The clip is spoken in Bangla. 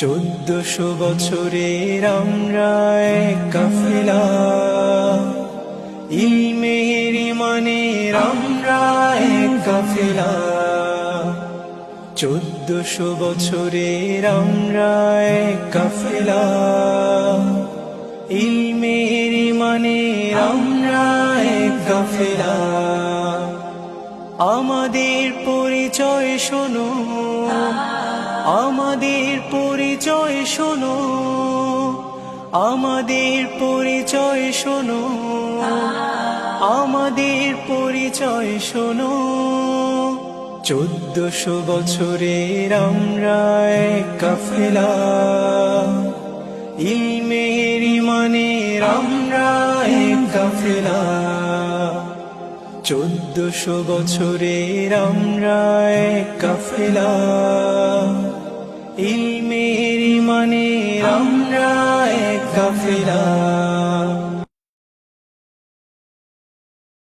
চোদ্দশো বছরের আমরা কাফেলা। ইলমের ইমানের আমরা কাফেলা। চোদ্দশো বছরের আমরা কাফেলা। ইলমের ইমানের আমরা কাফেলা। আমাদের পরিচয় শোনো। আমাদের পরিচয় শোনো। আমাদের পরিচয় শোনো। আমাদের পরিচয় শোনো। চোদ্দশো বছরের আমরা কাফেলা। ইলমের ইমানের আমরা কাফেলা। চোদ্দশো বছরের আমরা কাফেলা। ইলমের মানে আমরা কাফেলা।